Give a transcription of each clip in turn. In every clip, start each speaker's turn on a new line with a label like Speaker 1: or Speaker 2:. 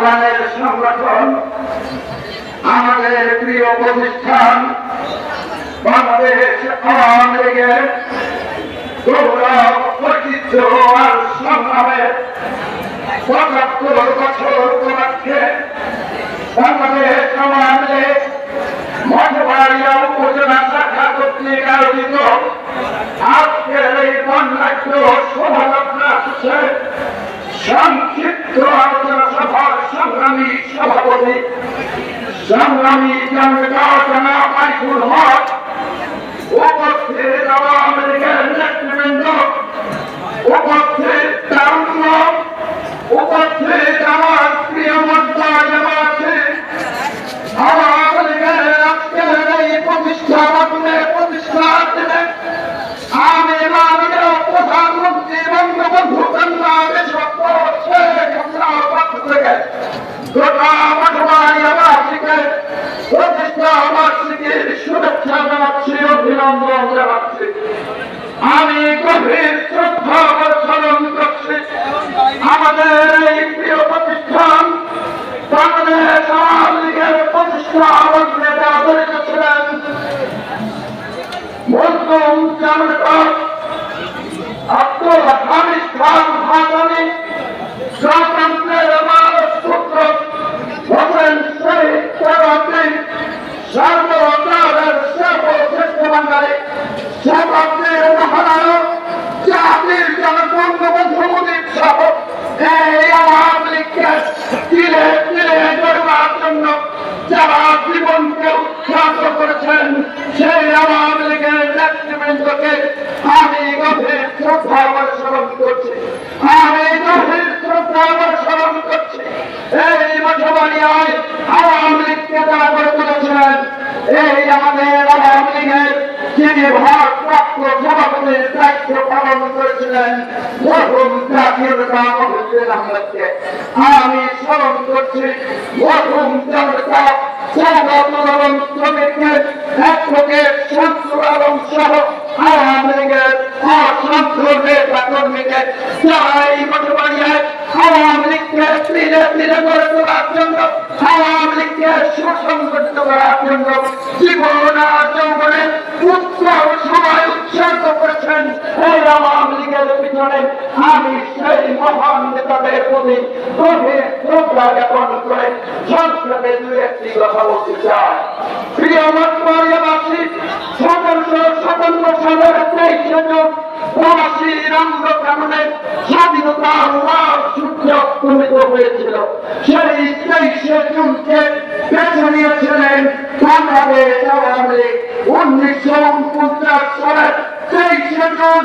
Speaker 1: আহ্বানের সংগঠন, আমাদের প্রিয় প্রতিষ্ঠান, বাংলাদেশ আওয়ামী লীগের গৌরব, ঐতিহ্য আর সংগ্রামের পঁচাত্তর বছর উপলক্ষে বাংলাদেশ আওয়ামী লীগ উপজেলা শাখা কর্তৃক আয়োজিত আজকের এই শোভাযাত্রা শেষে সংগ্রামী জনতা জনা মাইকুল হক উপস্থিত আওয়ামী লীগের নেতৃবৃন্দ উপস্থিত তারুণ্য উপস্থিত আমার প্রিয় মধ্যা জামাতে আওয়ামী লীগের আজকের এই প্রতিষ্ঠা লগ্নে প্রতিষ্ঠা দিনে আমি মাননীয় প্রধানমন্ত্রী বঙ্গবন্ধু বাংলাদেশ শেখ হাসিনার পক্ষ থেকে গোটা মঠবাড়িয়াবাসীকে প্রতিষ্ঠা বার্ষিকীর শুভেচ্ছা জানাচ্ছি অভিনন্দন জানাচ্ছি আমি গভীর শ্রদ্ধা বর্ষণ করছি আমাদের এই প্রিয় আব্দুল হামিদ খান ভাসানি স্বাতন্ত্র্যের মানব সূত্র হোসেন শহীদ সরাদ্দিন সর্বতারের সর্বশ্রেষ্ঠ বাঙালি শতাব্দীর মহানায়ক জাতির জনক বঙ্গবন্ধু মুজিব সহ এই আওয়ামী লীগকে তিলে তিলে গড়বার জন্য যারা জীবনকে উৎসাহিত করেছেন সেই আওয়ামী লীগের নেতৃবৃন্দকে আমি গভীর শ্রদ্ধা স্মরণ করছি আমি গভীর শ্রদ্ধা স্মরণ করছি এই মঠবাড়িয়ায় আওয়ামী লীগকে যারা করে তুলেছিলেন এই আমাদের আওয়ামী লীগের যিনি ভারপ্রাপ্ত সভাপতির দায়িত্ব পালন করেছিলেন মরহুম জাতীয় নেতা মহিউদ্দিন আহমেদকে আমি স্মরণ করছি আওয়ামী লীগকে সুসংগঠিত করার জন্য জীবন আর উৎসব সময় আওয়ামী পিছনে আমি সেই মহান নেতাদের করে স্বাধীনতা উনিশশো উনপঞ্চাশ সালের তেইশে জুন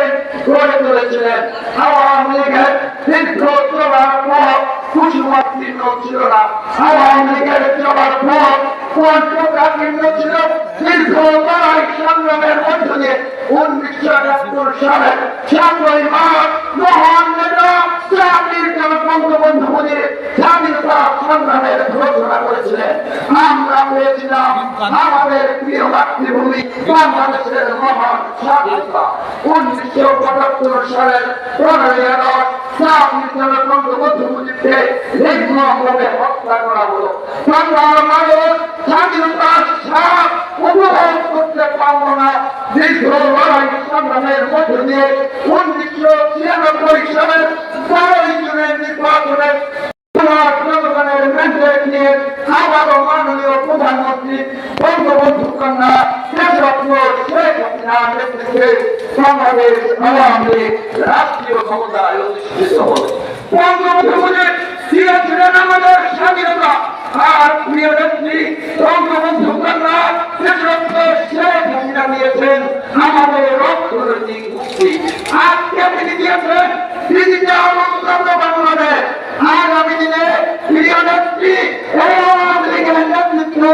Speaker 1: লীগকে গড়ে তুলেছিলেন আওয়ামী লীগের দীর্ঘ চলার পর কুসুমাতীর্ণ ছিল না। আওয়ামী লীগের চলার পর কণ্ঠকাকীর্ণ ছিল। দীর্ঘ লড়াই সংগ্রামের মধ্য দিয়ে উনিশশো একাত্তর সালে সাতই মার্চ, মহান নেতা জাতির জনক স্বাধীনতা সংগ্রামের ঘোষণা করেছিলেন। আমরা পেয়েছিলাম আমাদের প্রিয় মাতৃভূমি বাংলাদেশের মহান স্বাধীনতা। উনিশশো পঁচাত্তর সালের পনেরোই আগস্ট হত্যা করা হলো। স্বাধীনতার স্বাদ উপভোগ করতে পারল না। দীর্ঘ লড়াই সংগ্রামের মধ্য দিয়ে উনিশশো ছিয়ানব্বই সালের বারোই জুনের নির্বাচনে তোমার জনগণের ম্যান্ডেট নিয়ে আবারও মাননীয় প্রধানমন্ত্রী, বঙ্গবন্ধু কন্যা দেশরত্ন শেখ হাসিনার নেতৃত্বে বাংলাদেশ আওয়ামী লীগ রাষ্ট্রীয় ক্ষমতায় অধিষ্ঠিত হবে। বঙ্গবন্ধু দিয়েছিলেন আমাদের স্বাধীনতা। আর প্রিয় নেত্রী, বঙ্গবন্ধু কন্যা দেশরত্ন শেখ হাসিনা দিয়েছেন আমাদের অর্থনৈতিক মুক্তি আজকে তিনি দিয়েছেন ডিজিটাল উন্নত বাংলাদেশ আগামী দিনে প্রিয় নেত্রী এই আওয়ামী লীগের নেতৃত্বে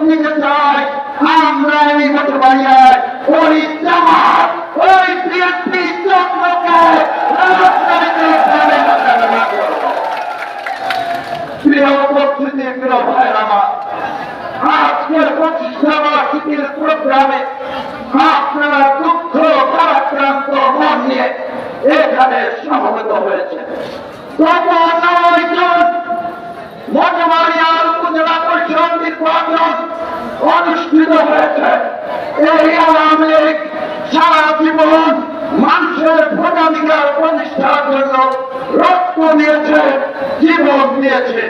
Speaker 1: দিতে চাই আমরা এই মতবাড়িয়ায় ওই জামাত ওই বিএনপি আমার আজকের বার্ষিকীর প্রোগ্রামে আপনারা দুঃখ ভারাক্রান্ত মন নিয়ে এখানে সমবেত হয়েছে গত নয় জন মঠবাড়িয়ার উপজেলা পরিষদ নির্বাচন অনুষ্ঠিত হয়েছে এই আওয়ামী লীগ সারা জীবন মানুষের ভোটাধিকার প্রতিষ্ঠার জন্য রক্ত দিয়েছে জীবন দিয়েছে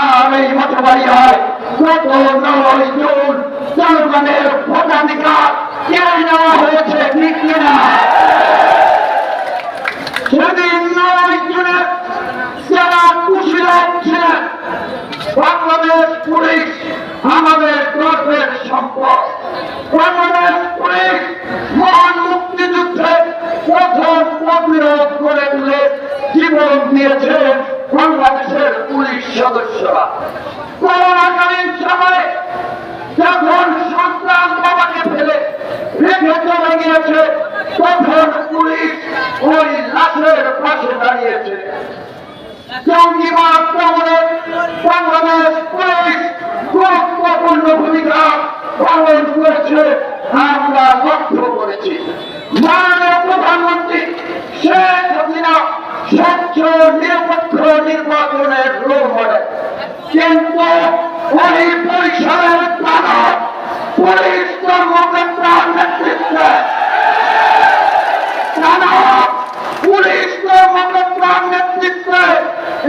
Speaker 1: আর এই মঠবাড়িয়ায় গত নয় জুন জনগণের ভোটাধিকার কেড়ে নেওয়া হয়েছে, ঠিক কিনা? সেদিন নয় জুনে যারা কুশীলক ছিলেন বাংলাদেশ পুলিশ আমাদের গর্বের সম্পদ। বাংলাদেশ জীবন দিয়েছে বাংলাদেশের পুলিশ সদস্যরা। করোনাকালীন সময়ে যখন সন্তান বাবাকে ফেলে রেখে চলে গিয়েছে, তখন পুলিশ ওই লাশের পাশে দাঁড়িয়েছে। আমরা লক্ষ্য করেছি। মাননীয় প্রধানমন্ত্রী শেখ হাসিনা স্বচ্ছ নিরপেক্ষ নির্বাচনের রোল মডেল কিন্তু ওই পরিসরের পুলিশ কর্মকর্তার নেতৃত্বে দানব পুলিশ কর্মকর্তার নেতৃত্বে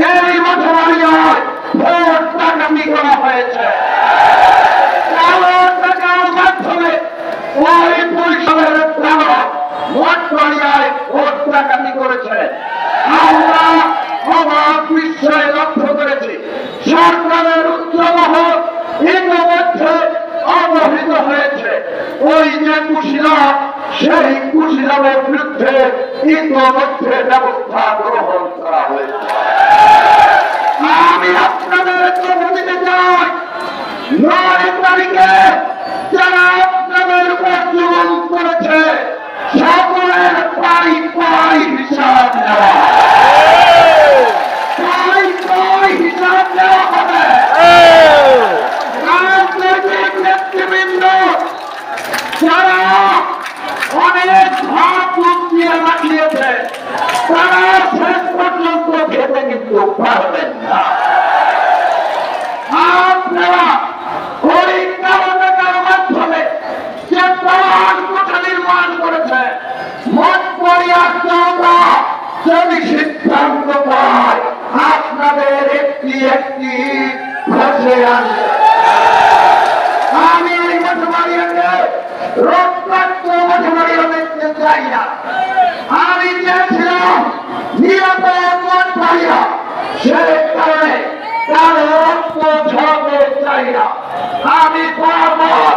Speaker 1: এই মঠবাড়িয়ায় ভোট ডাকাতি করা হয়েছে কালো টাকার মাধ্যমে ওই পরিষদের দানব মঠবাড়িয়ায় ভোট ডাকাতি করেছে আমরা অবাক বিস্ময়ে লক্ষ্য করেছি সরকারের উচ্চমহল ইতিমধ্যে অবহিত হয়েছে ওই যে কুশিলা, সেই কুশিলামের বিরুদ্ধে ইতিমধ্যে ব্যবস্থা গ্রহণ করা হয়েছে। আমি আপনাদের দিতে চাই। নয় তারিখে যারা আপনাদের উপর জুলুম করেছে সকলের পাই পাই হিসাব নেওয়া পাই পাই হিসাব নেওয়া হবে রাজনৈতিক নেতৃবৃন্দ যারা অনেক ভাব দিয়ে রাখিয়েছে তারা শেষ পর্যন্ত খেতে কিন্তু পারবেন না আপনারা ওই কারণের মাধ্যমে যে প্রমাণ কোঠা নির্মাণ করেছে মত পরিয়ার জনতা যদি সিদ্ধান্ত পায় আপনাদের একটি একটি খসে আনবে আমি এই মঠবাড়িয়াকে রক্তাক্ত মঠবাড়িয়া দেখতে চাই না আমি চেয়েছিলাম নিরাপদ মঠবাড়িয়া সে কারণে তার রক্ত ঝরাতে চাই না আমি বারবার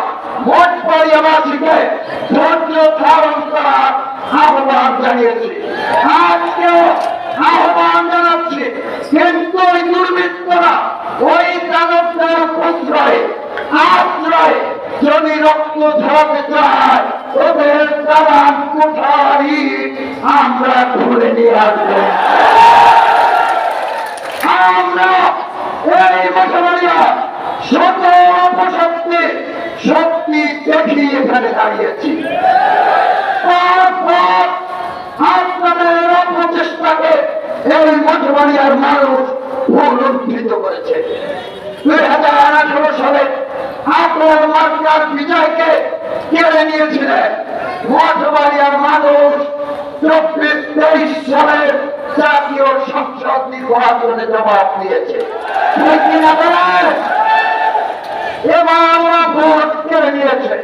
Speaker 1: মঠবাড়িয়াবাসীকে ধৈর্য ধারণ করার আহ্বান জানিয়েছি আজকে আহ্বান জানাচ্ছি কিন্তু ওই দুর্বৃত্তরা ওই দানবদের প্রশ্রয় আশ্রয় যদি রক্ত ঝরাতে চায়, ওদের দালান কোঠারি আমরা ঘুরে নিয়ে আমরা এই মশামারিয়া শত অপশক্তি শক্তি দেখি এখানে দাঁড়িয়েছি। আপনাদের অপচেষ্টাকে এই মানুষ পুনরুদ্ধৃত করেছে। দুই হাজার আঠারো সালে আপনার বিজয়কে কেড়ে নিয়েছিলেন। মঠবাড়িয়ার মানুষ চব্বিশ তেইশ সালের জাতীয় সংসদ নির্বাচনে জবাব দিয়েছে? এবার ওরা ভোট কেড়ে নিয়েছে।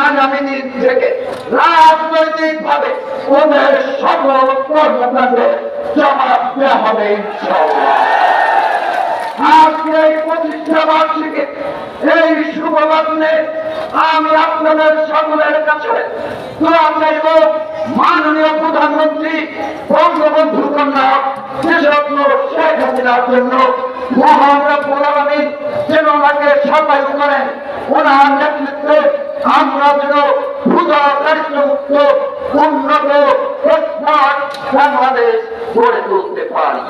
Speaker 1: আগামী দিন থেকে রাজনৈতিক ভাবে ওদের সকল কর্মকাণ্ডে জবাব দেওয়া হবে। আজকে এই প্রতিষ্ঠা বার্ষিকে এই শুভ লগ্নে আমি আপনাদের সকলের কাছে দোয়া চাইব। মাননীয় প্রধানমন্ত্রী, বঙ্গবন্ধু কন্যা দেশরত্ন শেখ হাসিনার জন্য করেন। ওনার নেতৃত্বে আমরা যেন উন্নত বাংলাদেশ গড়ে তুলতে পারি।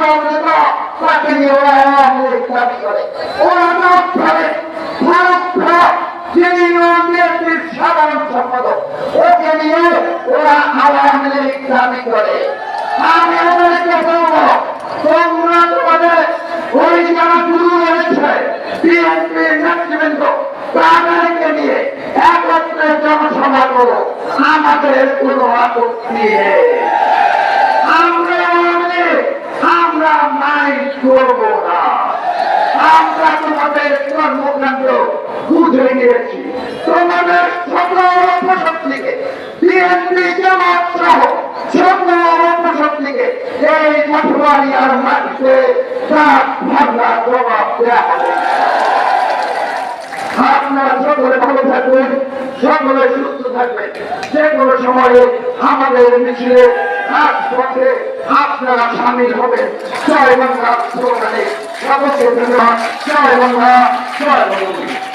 Speaker 1: যুবদল নেতা তাকে নিয়ে ওরা লীগ দাবি করে ওরা না পারে ভারত ভারত যিনি নেত্রীর সাধারণ সম্পাদক ওকে নিয়ে ওরা আওয়ামী দাবি করে আমি ওদেরকে বলব তোমরা তোমাদের ওই যারা গুরু হয়েছে বিএনপির নেতৃবৃন্দ তাদেরকে নিয়ে একত্রে জনসভা করো আমাদের কোনো আপত্তি নেই আমরা আমাদের আমরা মাইন্ড করব না। আমরা তোমাদের কর্মকাণ্ড বুঝে নিয়েছি। তোমাদের সকল অপশক্তিকে বিএনপি জামাত সহ সকল অপশক্তিকে এই মঠবাড়িয়ার মাটিতে তার ভাবনা জবাব দেওয়া হবে আপনারা সকলে ভালো থাকবেন সকলে সুস্থ থাকবেন যে কোনো সময়ে আমাদের মিছিলে আজ পথে আপনারা সামিল হবেন। জয় বাংলা স্লোগানে সকলকে ধন্যবাদ। জয় বাংলা জয় বাংলা।